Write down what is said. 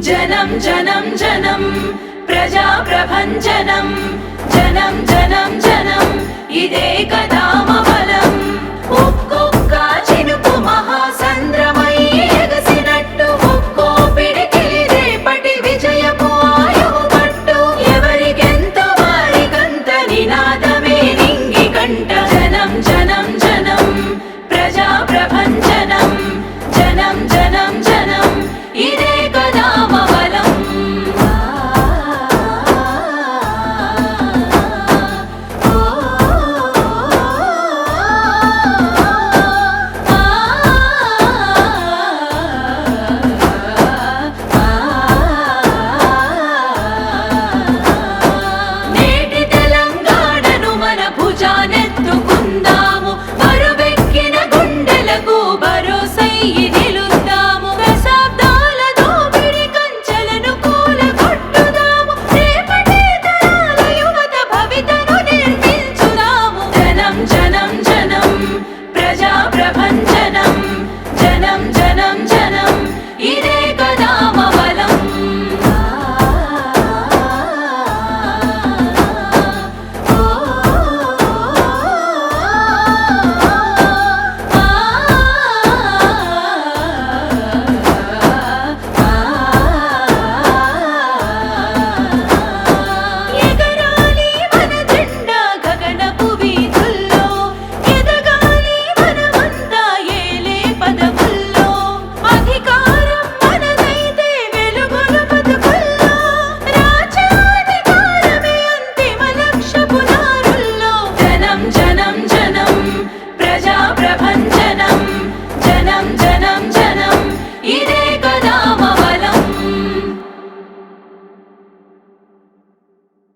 జనం జనం జనం ప్రజా ప్రభంజనం జనం జనం